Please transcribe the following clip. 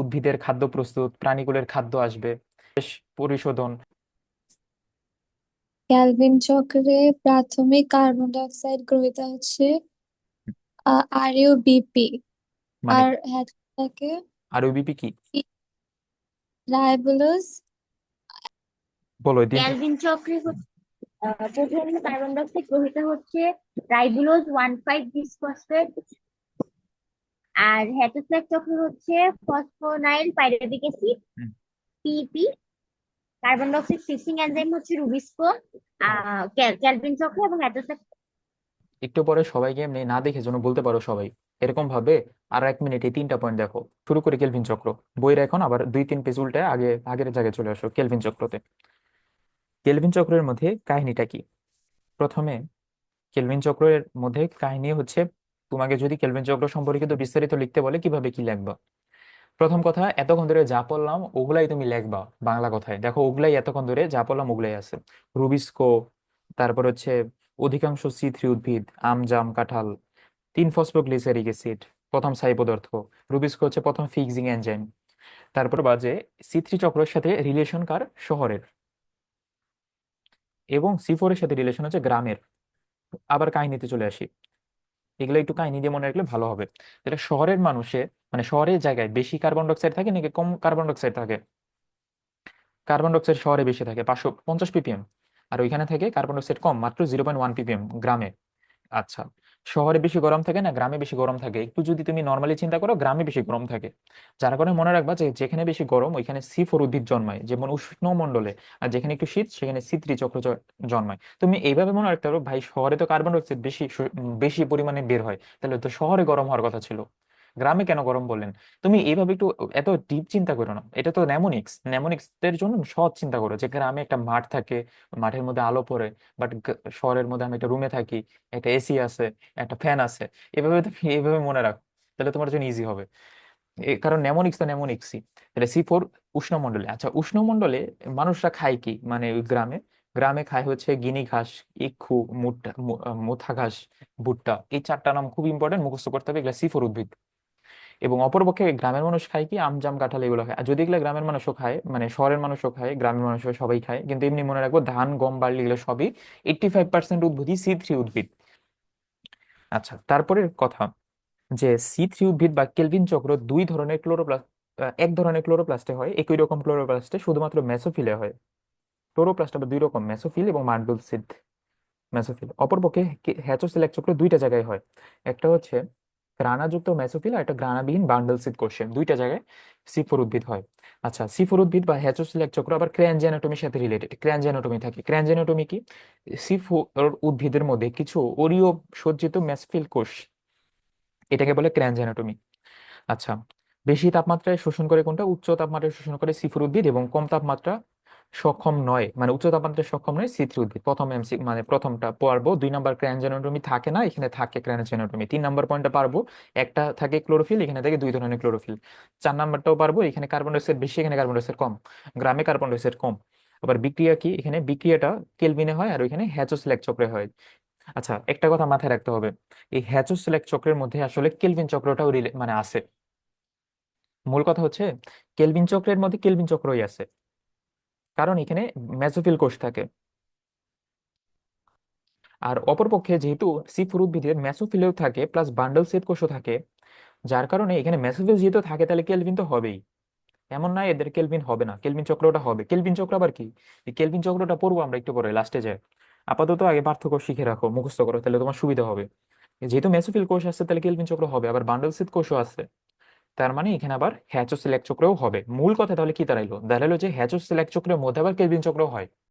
উদ্ভিদের খাদ্য প্রস্তুত প্রাণীকুলের খাদ্য আসবে শেষ পরিশোধন। ক্যালভিন চক্রে প্রাথমিক কার্বন ডাই অক্সাইড গ্রহীত হচ্ছে আর ইউ বিপি। মানে? আর হ্যাঁ থাকে আর ওবিপি কি? রাইবোলোজ? বলো তিনটা। ক্যালভিন চক্রে প্রথমে কার্বন ডাই অক্সাইড গ্রহীত হচ্ছে রাইবোলোজ ওয়ান ফাইভ বিসফসফেট আর হেটেরোফ্লেক চক্র হচ্ছে phosphoenolpyruvic acid. PP carbon dioxide fixing enzyme হচ্ছে রুবিস্কো ক্যালভিন চক্র এবং হেটেরোফ্লেক একটু পরে সবাইকে এমনি না দেখে যেন বলতে পারো সবাই। এরকম ভাবে আর এক মিনিট এই তিনটা পয়েন্ট দেখো। শুরু করে কেলভিন চক্র। বইয়ের এখন আবার দুই তিন পেজ উল্টে আগে আগের জায়গায় চলে আসো কেলভিন চক্রতে। কেলভিন চক্রের মধ্যে কাহিনীটা কি? প্রথমে কেলভিন চক্রের মধ্যে কাহিনী হচ্ছে তোমাকে যদি কেলভিন চক্র সম্পর্কিত বিস্তারিত লিখতে বলে, কীভাবে কি লিখবা? প্রথম কথা, এতক্ষণ ধরে যা পড়লাম, ওগুলাই তুমি লিখবা বাংলা কথায়। দেখো, ওগুলাই এতক্ষণ ধরে যা পড়লাম, ওগুলাই আছে। রুবিস্কো, তারপর হচ্ছে অধিকাংশ সি থ্রি উদ্ভিদ, আম, জাম, কাঁঠাল, তিন ফসফোগ্লিসারিক অ্যাসিড, প্রথম স্থায়ী পদার্থ। রুবিস্কো হচ্ছে প্রথম ফিক্সিং এনজাইম। তারপর বাজে সি থ্রি চক্রের সাথে রিলেশন কার? শহরের। এবং সি ফোর এর সাথে রিলেশন হচ্ছে গ্রামের। আবার কাহিনীতে চলে আসি। এগুলো একটু কাহিনী দিয়ে মনে রাখলে ভালো হবে। যেটা শহরের মানুষে মানে শহরের জায়গায় বেশি কার্বন ডাইঅক্সাইড থাকে নাকি কম কার্বন ডাইঅক্সাইড থাকে? কার্বন ডাইঅক্সাইড শহরে বেশি থাকে, পাঁচশো পঞ্চাশ পিপিএম আর ওইখানে থাকে কার্বন ডাইঅক্সাইড কম, মাত্র জিরো পয়েন্ট ওয়ান পিপিএম গ্রামে। আচ্ছা। শহরে বেশি গরম থাকে না, গ্রামে বেশি গরম থাকে। একটু যদি তুমি নর্মালি চিন্তা করো, গ্রামে বেশি গরম থাকে। যার কারণে মনে রাখবা যে যেখানে বেশি গরম, ওইখানে সি ফোর উদ্ভিদ জন্মায়। যেমন উষ্ণমণ্ডলে আর যেখানে একটু শীত, সেখানে থ্রি চক্র জন্মায়। তুমি এইভাবে মনে রাখতে পারো, ভাই, শহরে তো কার্বন ডাইঅক্সাইড বেশি বেশি পরিমাণে বের হয়। তাহলে তো শহরে গরম হওয়ার কথা ছিল। গ্রামে কেন গরম বললেন? তুমি এইভাবে একটু এত ডিপ চিন্তা করো না। এটা তো নেমোনিক্স। নেমোনিক্স এর জন্য সহজ চিন্তা করো যে গ্রামে একটা মাঠ থাকে, মাঠের মধ্যে আলো পড়ে বাট শহরের মধ্যে আমি একটা রুমে থাকি, একটা এসি আছে, একটা ফ্যান আছে। এভাবে তুমি এইভাবে মনে রাখো, তাহলে তোমার জন্য ইজি হবে। কারণ নেমোনিক্স তো নেমোনিক্সই। তাহলে সি ফোর উষ্ণমণ্ডলে। আচ্ছা উষ্ণমণ্ডলে মানুষরা খায় কি? মানে ওই গ্রামে? গ্রামে খায় হচ্ছে গিনি ঘাস, ইক্ষু মুঠা মু- মুথা ঘাস, ভুট্টা। এই চারটা নাম খুব ইম্পর্টেন্ট মুখস্থ করতে হবে। এগুলা সি ফোর উদ্ভিদ। এবং অপরপক্ষে গ্রামের মানুষ খায় কি আম জাম কাঁঠাল এগুলো খায়। আর যদি এগুলো গ্রামের মানুষও খায় মানে শহরের মানুষও খায় গ্রামের মানুষও সবাই খায় কিন্তু এমনি মনে রাখব ধান গম বার্লি এগুলো সবই এইটটি ফাইভ পার্সেন্ট উদ্ভিদই সি থ্রি উদ্ভিদ। আচ্ছা। তারপরের কথা যে সি থ্রি উদ্ভিদ বা কেলভিন চক্র দুই ধরনের ক্লোরোপ্লাস্ট এক ধরনের ক্লোরোপ্লাস্টে হয় একই রকম ক্লোরোপ্লাস্টে শুধুমাত্র মেসোফিলে হয়। ক্লোরোপ্লাস্ট আবার দুই রকম মেসোফিল এবং মান্ডুলসিড মেসোফিল। অপরপক্ষে হ্যাচোসিলেক চক্র দুইটা জায়গায় হয়। একটা হচ্ছে গ্রানাযুক্ত মেসোফিল আর একটা গ্রানাবিহীন বান্ডলসিড কোষে দুইটা জায়গায় সি ফোর উদ্ভিদ হয়। আচ্ছা সি ফোর উদ্ভিদ বা হ্যাচোসিলেক চক্র আবার ক্র্যানজেনাটমির সাথে রিলেটেড ক্র্যানজেনাটমি থাকে। ক্র্যানজেনাটমি কি? সি ফোর উদ্ভিদের মধ্যে কিছু অরীয় সজ্জিত মেসোফিল কোষ, এটাকে বলে ক্র্যানজেনাটমি আচ্ছা বেশি তাপমাত্রায় শোষণ করে কোনটা? উচ্চ তাপমাত্রায় শোষণ করে সি ফোর উদ্ভিদ এবং কম তাপমাত্রা সক্ষম নয়। মানে উচ্চ তাপমাত্রায় সক্ষম নয় সি থ্রি উদ্ভিদ। প্রথম এমসি মানে প্রথমটা পারব, দুই নাম্বার ক্র্যানজেনোটমি থাকে না, এখানে থাকে ক্র্যানজেনোটমি তিন নাম্বার পয়েন্টটা পারব, একটা থাকে ক্লোরোফিল এখানে থাকে দুই ধরনের ক্লোরোফিল চার নাম্বারটাও পারব, এখানে কার্বন ডাইঅক্সাইড বেশি, এখানে কার্বন ডাইঅক্সাইড কম। গ্রামে কার্বন ডাইঅক্সাইড কম। আবার বিক্রিয়া কি? এখানে বিক্রিয়াটা কেলভিনে হয় আর ওইখানে হ্যাচোস্ল্যাক চক্রে হয়। আচ্ছা একটা কথা মাথায় রাখতে হবে। এই হ্যাচোস্ল্যাক চক্রের মধ্যে আসলে কেলভিন চক্রটাও মানে আছে। মূল কথা হচ্ছে, কেলভিন চক্রের মধ্যে কেলভিন চক্রই আছে। কারণ এখানে মেসোফিল কোষ থাকে। আর অপরপক্ষে যেহেতু সি ফোর উদ্ভিদের মেসোফিলেও থাকে প্লাস বান্ডল সেট কোষও থাকে, যার কারণে এখানে মেসোফিল যেহেতু থাকে, তাহলে কেলভিন তো হবেই। এমন না এদের কেলভিন হবে না কেলভিন চক্রটা হবে। কেলভিন চক্র আবার কি? কেলভিন চক্রটা পড়ব আমরা একটু পরে লাস্টে যায় আপাতত আগে পার্থক্য শিখে রাখো, মুখস্থ করো, তাহলে তোমার সুবিধা হবে। যেহেতু মেসোফিল কোষ আছে, তাহলে কেলভিন চক্র হবে, আবার বান্ডল সেট কোষও আছে। তার মানে এখানে আবার হ্যাচো সিলেক্ট চক্রও হবে। মূল কথা তাহলে কি দাঁড়াইলো? দাঁড়াইলো যে হ্যাচো সিলেক চক্রের মধ্যে আবার কেলভিন চক্র হয়।